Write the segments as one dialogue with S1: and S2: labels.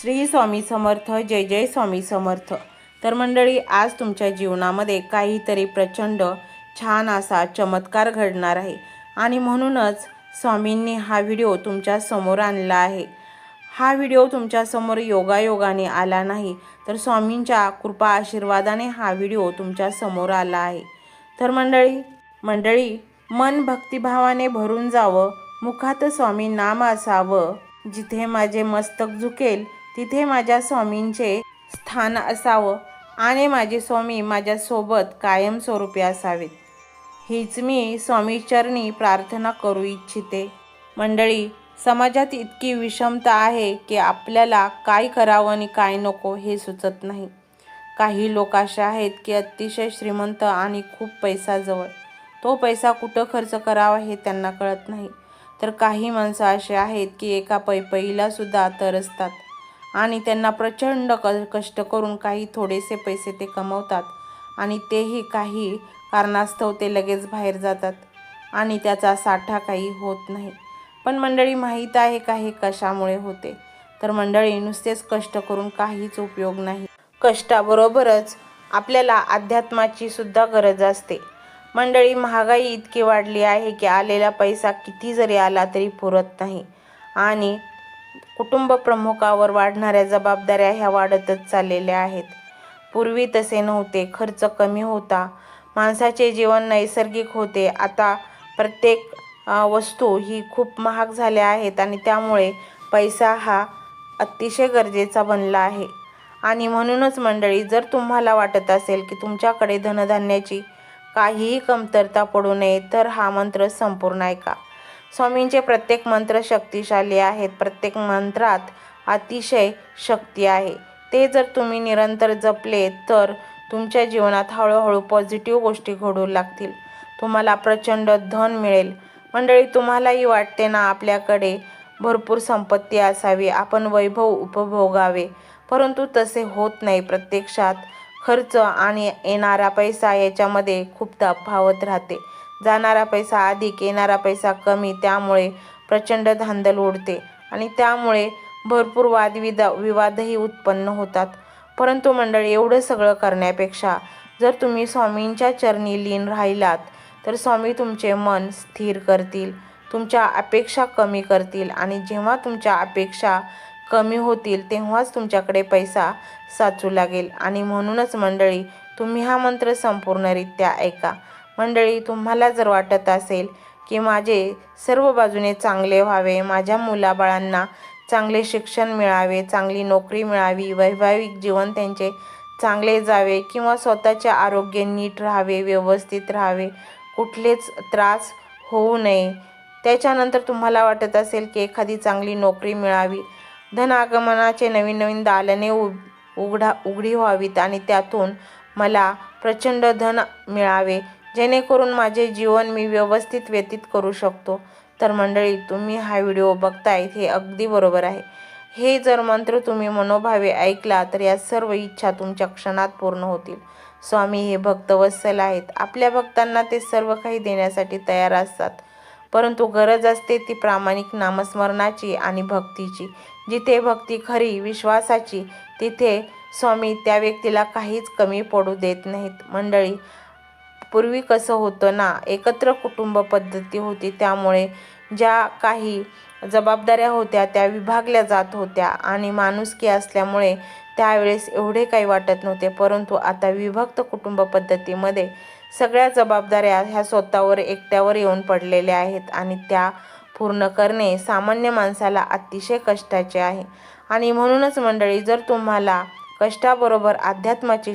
S1: श्री स्वामी समर्थ जय जय स्वामी समर्थ. तर मंडळी आज तुमच्या जीवनामध्ये काहीतरी प्रचंड छान असा चमत्कार घडणार आहे. आणि म्हणूनच स्वामींनी हा व्हिडिओ तुमच्यासमोर आणला आहे. हा व्हिडिओ तुमच्यासमोर योगायोगाने आला नाही तर स्वामींच्या कृपा आशीर्वादाने हा व्हिडिओ तुमच्यासमोर आला आहे. तर मंडळी मंडळी मन भक्तिभावाने भरून जावं मुखात स्वामी नाम असावं जिथे माझे मस्तक झुकेल तिथे माझ्या स्वामींचे स्थान असावं आणि माझे स्वामी माझ्यासोबत कायमस्वरूपी असावेत. हीच मी स्वामीचरणी प्रार्थना करू इच्छिते. मंडळी समाजात इतकी विषमता आहे की आपल्याला काय करावं आणि काय नको हे सुचत नाही. काही लोक असे आहेत की अतिशय श्रीमंत आणि खूप पैसा जवळ तो पैसा कुठं खर्च करावा हे त्यांना कळत नाही. तर काही माणसं असे आहेत की एका पैपईला सुद्धा तरसतात. आणि त्यांना प्रचंड क कष्ट करून काही थोडेसे पैसे ते कमवतात. आणि तेही काही कारणास्तव ते लगेच बाहेर जातात. आणि त्याचा साठा काही होत नाही. पण मंडळी माहीत आहे का हे कशामुळे होते. तर मंडळी नुसतेच कष्ट करून काहीच उपयोग नाही. कष्टाबरोबरच आपल्याला अध्यात्माची सुद्धा गरज असते. मंडळी महागाई इतकी वाढली आहे की आलेला पैसा किती जरी आला तरी पुरत नाही. आणि कुटुंब प्रमुखावर वाढणाऱ्या जबाबदाऱ्या ह्या वाढतच चाललेल्या आहेत. पूर्वी तसे नव्हते खर्च कमी होता माणसाचे जीवन नैसर्गिक होते. आता प्रत्येक वस्तू ही खूप महाग झाल्या आहेत आणि त्यामुळे पैसा हा अतिशय गरजेचा बनला आहे. आणि म्हणूनच मंडळी जर तुम्हाला वाटत असेल की तुमच्याकडे धनधान्याची काहीही कमतरता पडू नये तर हा मंत्र संपूर्ण ऐका. स्वामींचे प्रत्येक मंत्र शक्तिशाली आहेत. प्रत्येक मंत्रात अतिशय शक्ती आहे. ते जर तुम्ही निरंतर जपले तर तुमच्या जीवनात हळूहळू पॉझिटिव्ह गोष्टी घडू लागतील. तुम्हाला प्रचंड धन मिळेल. मंडळी तुम्हालाही वाटते ना आपल्याकडे भरपूर संपत्ती असावी. आपण वैभव उपभोगावे. परंतु तसे होत नाही. प्रत्यक्षात खर्च आणि येणारा पैसा याच्यामध्ये खूप तफावत राहते. जाणारा पैसा अधिक येणारा पैसा कमी त्यामुळे प्रचंड धांदल उडते. आणि त्यामुळे भरपूर वादविदा विवादही उत्पन्न होतात. परंतु मंडळी एवढं सगळं करण्यापेक्षा जर तुम्ही स्वामींच्या चरणी लीन राहिलात तर स्वामी तुमचे मन स्थिर करतील तुमच्या अपेक्षा कमी करतील आणि जेव्हा तुमच्या अपेक्षा कमी होतील तेव्हाच तुमच्याकडे पैसा साचू लागेल. आणि म्हणूनच मंडळी तुम्ही हा मंत्र संपूर्णरित्या ऐका. मंडळी तुम्हाला जर वाटत असेल की माझे सर्व बाजूने चांगले व्हावे माझ्या मुलाबाळांना चांगले शिक्षण मिळावे चांगली नोकरी मिळावी वैवाहिक जीवन त्यांचे चांगले जावे किंवा स्वतःचे आरोग्य नीट राहावे व्यवस्थित राहावे कुठलेच त्रास होऊ नये त्याच्यानंतर तुम्हाला वाटत असेल की एखादी चांगली नोकरी मिळावी. धनागमनाचे नवीन नवीन दालने उ उघडा उघडी व्हावीत आणि त्यातून मला प्रचंड धन मिळावे. जेणेकरून माझे जीवन मी व्यवस्थित व्यतीत करू शकतो. तर मंडळी तुम्ही हा व्हिडिओ बघतायत हे अगदी बरोबर आहे. हे जर मंत्र तुम्ही मनोभावे ऐकला तर या सर्व इच्छा तुमच्या क्षणात पूर्ण होतील. स्वामी हे भक्तवत्सल आहेत. आपल्या भक्तांना ते सर्व काही देण्यासाठी तयार असतात. परंतु गरज असते ती प्रामाणिक नामस्मरणाची आणि भक्तीची. जिथे भक्ती खरी विश्वासाची तिथे स्वामी त्या व्यक्तीला काहीच कमी पडू देत नाहीत. मंडळी पूर्वी कसं होतं ना एकत्र कुटुंब पद्धती होती. त्यामुळे ज्या काही जबाबदाऱ्या होत्या त्या विभागल्या जात होत्या आणि माणुसकी असल्यामुळे त्यावेळेस एवढे काही वाटत नव्हते. परंतु आता विभक्त कुटुंब पद्धतीमध्ये सगळ्या जबाबदाऱ्या ह्या स्वतःवर एकट्यावर येऊन पडलेल्या आहेत आणि त्या पूर्ण करणे सामान्य माणसाला अतिशय कष्टाचे आहे. आणि म्हणूनच मंडळी जर तुम्हाला कष्टाबरोबर अध्यात्माची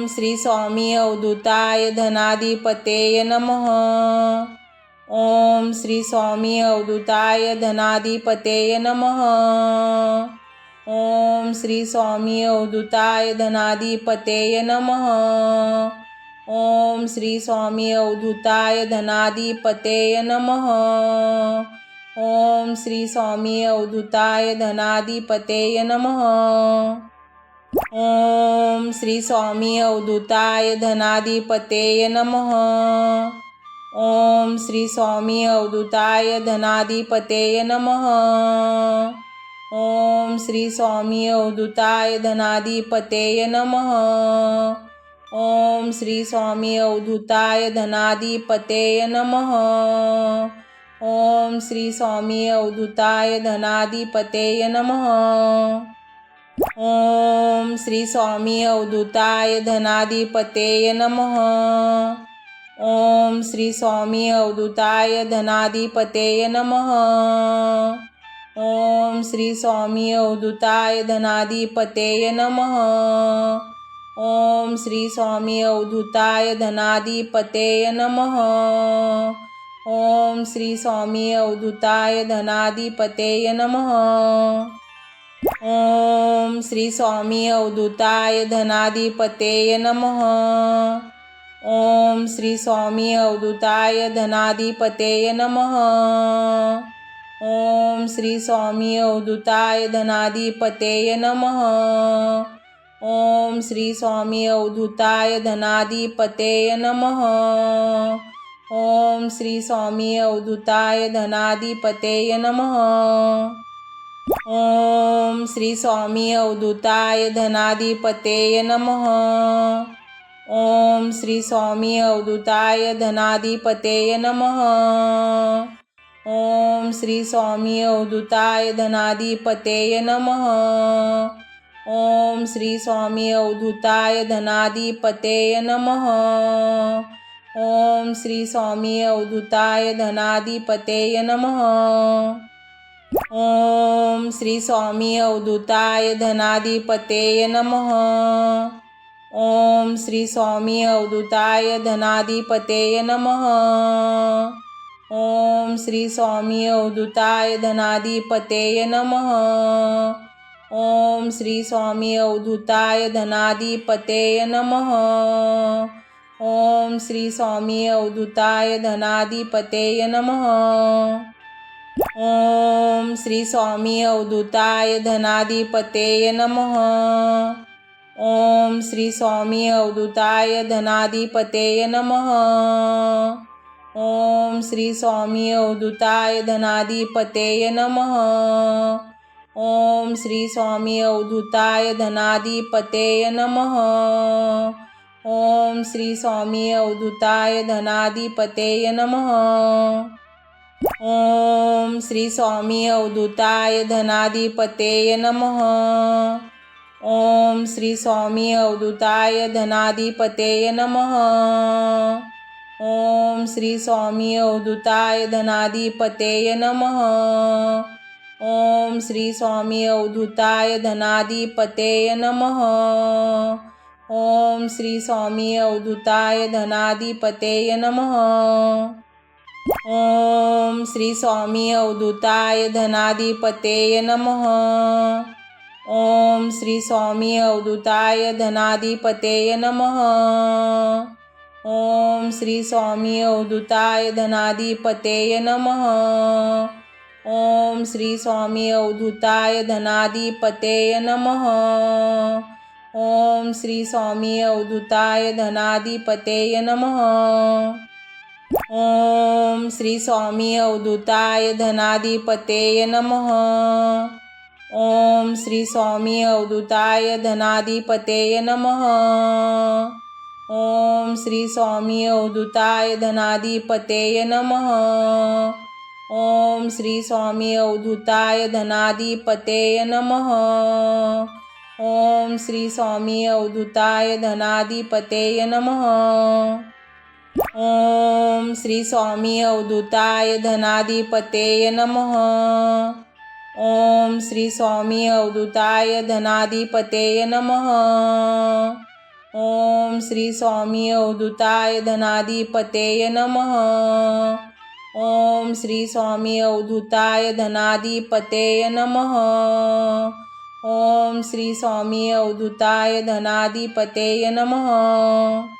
S1: ओम श्री स्वामी अवधूताय धनाधिपतेय नमः। ओम श्री स्वामी अवधूताय धनाधिपतेय नमः। ओम श्री स्वामी अवधूताय धनाधिपतेय नमः। ओम श्री स्वामी अवधूताय धनाधिपतेय नमः। ओम श्री स्वामी अवधूताय धनाधिपतेय नमः। ओम श्री स्वामी अवधूताय धनाधिपतेय नमः. ओम श्री स्वामी अवधूताय धनाधिपतेय नमः. ओम श्री स्वामी अवधूताय धनाधिपतेय नमः. ओम श्री स्वामी अवधूताय धनाधिपतेय नमः. ओम श्री स्वामी अवधूताय धनाधिपतेय नमः. ओम श्री स्वामी अवधूताय धनाधिपतेय नमः. ओम श्री स्वामी अवधूताय धनाधिपतेय नमः. ओम श्री स्वामी अवधूताय धनाधिपतेय नमः. ओम श्री स्वामी अवधूताय धनाधिपतेय नमः. ओम श्री स्वामी अवधूताय धनाधिपतेय नमः. ओम श्री स्वामी अवधूताय धनाधिपतेय नमः. ओम श्री स्वामी अवधूताय धनाधिपतेय नमः. ओम श्री स्वामी अवधूताय धनाधिपतेय नमः. ओम श्री स्वामी अवधूताय धनाधिपतेय नमः. ओम श्री स्वामी अवधूताय धनाधिपतेय नमः. ओम श्री स्वामी अवधूताय धनाधिपतेय नमः। ओम श्री स्वामी अवधूताय धनाधिपतेय नमः। ओम श्री स्वामी अवधूताय धनाधिपतेय नमः। ओम श्री स्वामी अवधूताय धनाधिपतेय नमः। ओम श्री स्वामी अवधूताय धनाधिपतेय नमः। ओम श्री स्वामी अवधूताय धनाधिपतेय नमः. ओम श्री स्वामी अवधूताय धनाधिपतेय नमः. ओम श्री स्वामी अवधूताय धनाधिपतेय नमः. ओम श्री स्वामी अवधूताय धनाधिपतेय नमः. ओम श्री स्वामी अवधूताय धनाधिपतेय नमः. ओम श्री स्वामी अवधूताय धनाधिपतेय नमः। ओम श्री स्वामी अवधूताय धनाधिपतेय नमः। ओम श्री स्वामी अवधूताय धनाधिपतेय नमः। ओम श्री स्वामी अवधूताय धनाधिपतेय नमः। ओम श्री स्वामी अवधूताय धनाधिपतेय नमः। ओम श्री स्वामी अवधूताय धनाधिपतेय नमः. ओम श्री स्वामी अवधूताय धनाधिपतेय नमः. ओम श्री स्वामी अवधूताय धनाधिपतेय नमः. ओम श्री स्वामी अवधूताय धनाधिपतेय नमः. ओम श्री स्वामी अवधूताय धनाधिपतेय नमः. ओम श्री स्वामी अवधूताय धनाधिपतेय नमः. ओम श्री स्वामी अवधूताय धनाधिपतेय नमः. ओम श्री स्वामी अवधूताय धनाधिपतेय नमः. ओम श्री स्वामी अवधूताय धनाधिपतेय नमः. ओम श्री स्वामी अवधूताय धनाधिपतेय नमः. ओम श्री स्वामी अवधूताय धनाधिपतेय नमः। ओम श्री स्वामी अवधूताय धनाधिपतेय नमः। ओम श्री स्वामी अवधूताय धनाधिपतेय नमः। ओम श्री स्वामी अवधूताय धनाधिपतेय नमः। ओम श्री स्वामी अवधूताय धनाधिपतेय नमः। ओम श्री स्वामी अवधूताय धनाधिपतेय नमः. ओम श्री स्वामी अवधूताय धनाधिपतेय नमः. ओम श्री स्वामी अवधूताय धनाधिपतेय नमः. ओम श्री स्वामी अवधूताय धनाधिपतेय नमः. ओम श्री स्वामी अवधूताय धनाधिपतेय नमः.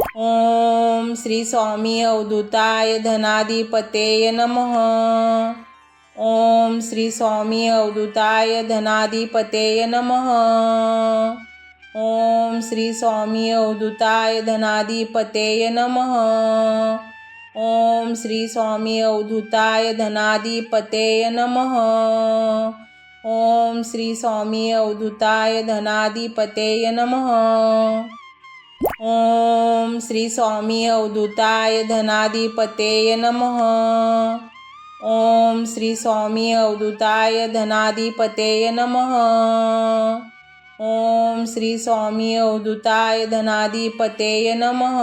S1: ओम श्री स्वामी अवधूताय धनाधिपतेय नमः. ओम श्री स्वामी अवधूताय धनाधिपतेय नमः. ओम श्री स्वामी अवधूताय धनाधिपतेय नमः. ओम श्री स्वामी अवधूताय धनाधिपतेय नमः. ओम श्री स्वामी अवधूताय धनाधिपतेय नमः. ओम श्री स्वामी अवधूताय धनाधिपतेय नमः. ओम श्री स्वामी अवधूताय धनाधिपतेय नमः. ओम श्री स्वामी अवधूताय धनाधिपतेय नमः.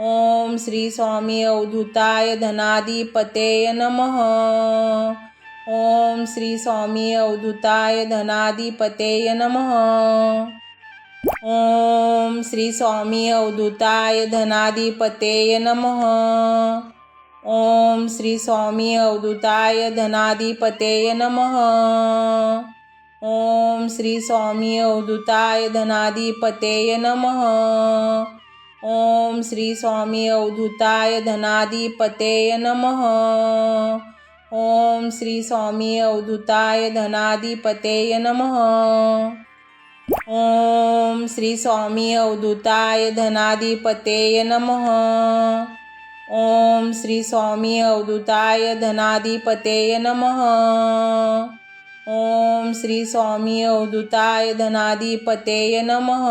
S1: ओम श्री स्वामी अवधूताय धनाधिपतेय नमः. ओम श्री स्वामी अवधूताय धनाधिपतेय नमः. ओम श्री स्वामी अवधूताय धनाधिपतेय नमः. ओम श्री स्वामी अवधूताय धनाधिपतेय नमः. ओम श्री स्वामी अवधूताय धनाधिपतेय नमः. ओम श्री स्वामी अवधूताय धनाधिपतेय नमः. ओम श्री स्वामी अवधूताय धनाधिपतेय नमः. ओम श्री स्वामी अवधूताय धनाधिपतेय नमः। ओम श्री स्वामी अवधूताय धनाधिपतेय नमः। ओम श्री स्वामी अवधूताय धनाधिपतेय नमः।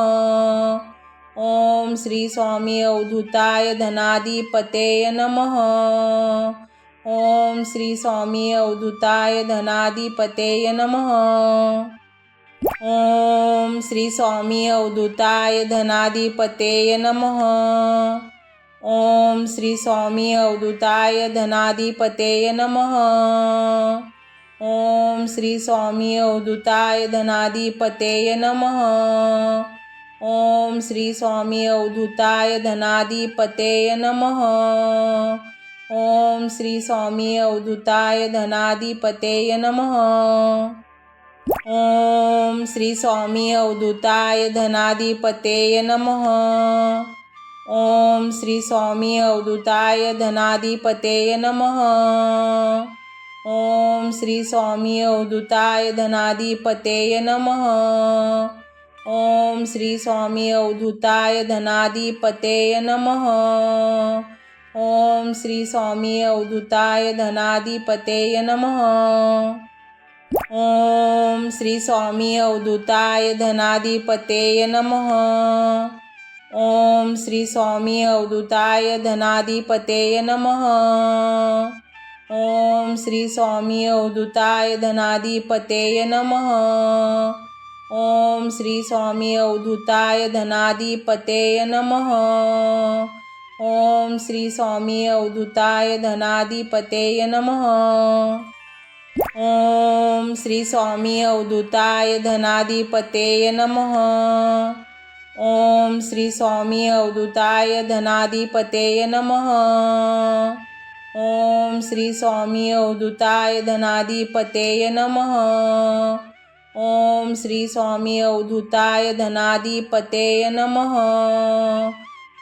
S1: ओम श्री स्वामी अवधूताय धनाधिपतेय नमः। ओम श्री स्वामी अवधूताय धनाधिपतेय नमः। ओम श्री स्वामी अवधूताय धनाधिपतेय नमः. ओम श्री स्वामी अवधूताय धनाधिपतेय नमः. ओम श्री स्वामी अवधूताय धनाधिपतेय नमः. ओम श्री स्वामी अवधूताय धनाधिपतेय नमः. ओम श्री स्वामी अवधूताय धनाधिपतेय नमः. ओम श्री स्वामी अवधूताय धनाधिपतेय नमः. ओम श्री स्वामी अवधूताय धनाधिपतेय नमः. ओम श्री स्वामी अवधूताय धनाधिपतेय नमः. ओम श्री स्वामी अवधूताय धनाधिपतेय नमः. ओम श्री स्वामी अवधूताय धनाधिपतेय नमः. ओम श्री स्वामी अवधूताय धनाधिपतेय नमः। ओम श्री स्वामी अवधूताय धनाधिपतेय नमः। ओम श्री स्वामी अवधूताय धनाधिपतेय नमः। ओम श्री स्वामी अवधूताय धनाधिपतेय नमः। ओम श्री स्वामी अवधूताय धनाधिपतेय नमः। ओम श्री स्वामी अवधूताय धनाधिपतेय नमः. ओम श्री स्वामी अवधूताय धनाधिपतेय नमः. ओम श्री स्वामी अवधूताय धनाधिपतेय नमः. ओम श्री स्वामी अवधूताय धनाधिपतेय नमः.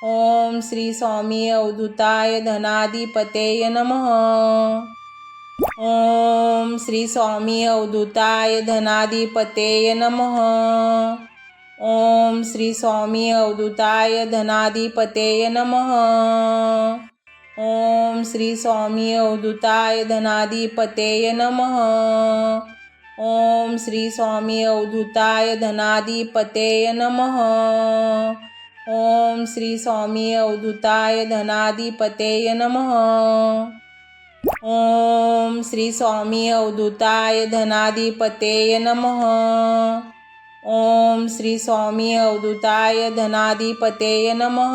S1: ओम श्री स्वामी अवधूताय धनाधिपतेय नमः. ओम श्री स्वामी अवधूताय धनाधिपतेय नमः. ओम श्री स्वामी अवधूताय धनाधिपतेय नमः. ओम श्री स्वामी अवधूताय धनाधिपतेय नमः. ओम श्री स्वामी अवधूताय धनाधिपतेय नमः. ओम श्री स्वामी अवधूताय धनाधिपतेय नमः. ओम श्री स्वामी अवधूताय धनाधिपतेय नमः. ओम श्री स्वामी अवधूताय धनाधिपतेय नमः.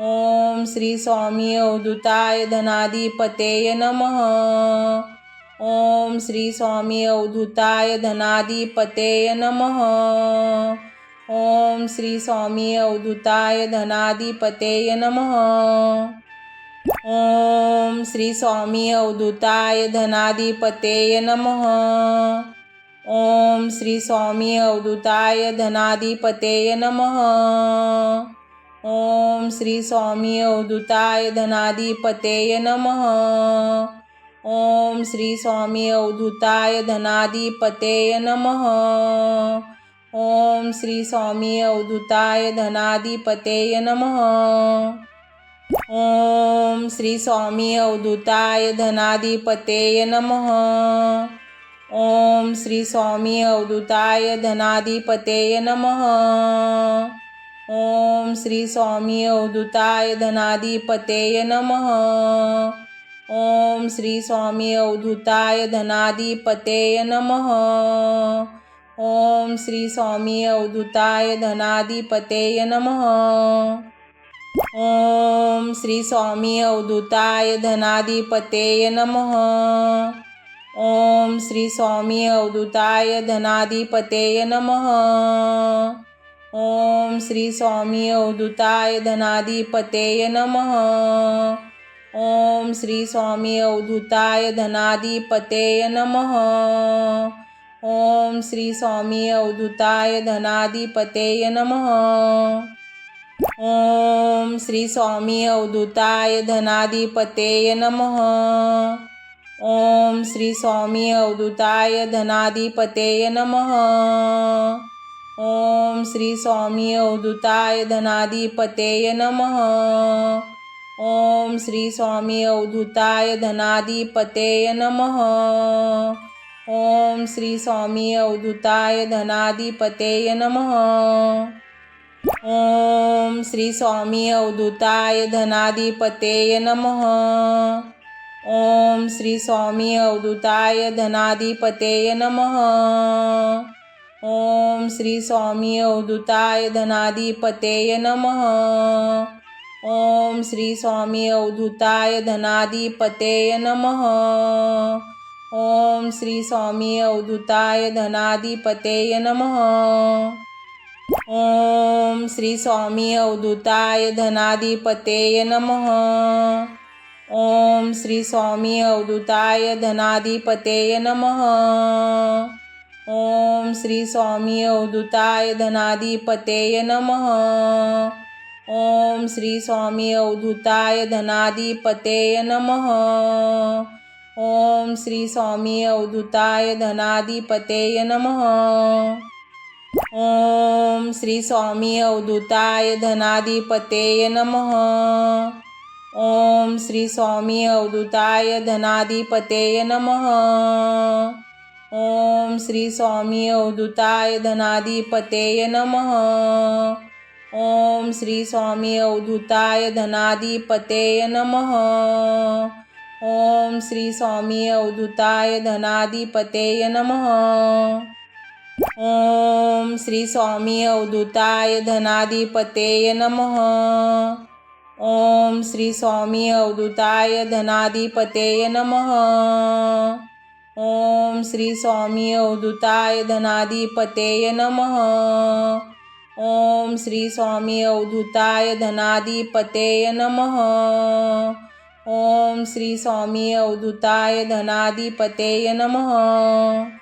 S1: ओम श्री स्वामी अवधूताय धनाधिपतेय नमः. ओम श्री स्वामी अवधूताय धनाधिपतेय नमः. ओम श्री स्वामी अवधूताय धनाधिपतेय नमः. ओम श्री स्वामी अवधूताय धनाधिपतेय नमः। ओम श्री स्वामी अवधूताय धनाधिपतेय नमः। ओम श्री स्वामी अवधूताय धनाधिपतेय नमः। ओम श्री स्वामी अवधूताय धनाधिपतेय नमः। ओम श्री स्वामी अवधूताय धनाधिपतेय नमः। ओम श्री स्वामी अवधूताय धनाधिपतेय नमः. ओम श्री स्वामी अवधूताय धनाधिपतेय नमः. ओम श्री स्वामी अवधूताय धनाधिपतेय नमः. ओम श्री स्वामी अवधूताय धनाधिपतेय नमः. ओम श्री स्वामी अवधूताय धनाधिपतेय नमः. ओम श्री स्वामी अवधूताय धनाधिपतेय नमः। ओम श्री स्वामी अवधूताय धनाधिपतेय नमः। ओम श्री स्वामी अवधूताय धनाधिपतेय नमः। ओम श्री स्वामी अवधूताय धनाधिपतेय नमः। ओम श्री स्वामी अवधूताय धनाधिपतेय नमः। ओम श्री स्वामी अवधूताय धनाधिपतेय नमः। ओम श्री स्वामी अवधूताय धनाधिपतेय नमः। ओम श्री स्वामी अवधूताय धनाधिपतेय नमः। ओम श्री स्वामी अवधूताय धनाधिपतेय नमः। ओम श्री स्वामी अवधूताय धनाधिपतेय नमः। ओम श्री स्वामी अवधूताय धनाधिपतेय नमः। ओम श्री स्वामी अवधूताय धनाधिपतेय नमः। ओम श्री स्वामी अवधूताय धनाधिपतेय नमः। ओम श्री स्वामी अवधूताय धनाधिपतेय नमः। ओम श्री स्वामी अवधूताय धनाधिपतेय नमः। ओम श्री स्वामी अवधूताय धनाधिपतेय नमः. ओम श्री स्वामी अवधूताय धनाधिपतेय नमः. ओम श्री स्वामी अवधूताय धनाधिपतेय नमः. ओम श्री स्वामी अवधूताय धनाधिपतेय नमः. ओम श्री स्वामी अवधूताय धनाधिपतेय नमः. ओम श्री स्वामी अवधूताय धनाधिपतेय नमः। ओम श्री स्वामी अवधूताय धनाधिपतेय नमः। ओम श्री स्वामी अवधूताय धनाधिपतेय नमः। ओम श्री स्वामी अवधूताय धनाधिपतेय नमः। ओम श्री स्वामी अवधूताय धनाधिपतेय नमः। ओम श्री स्वामी अवधूताय धनाधिपतेय नमः. ओम श्री स्वामी अवधूताय धनाधिपतेय नमः. ओम श्री स्वामी अवधूताय धनाधिपतेय नमः. ओम श्री स्वामी अवधूताय धनाधिपतेय नमः. ओम श्री स्वामी अवधूताय धनाधिपतेय नमः.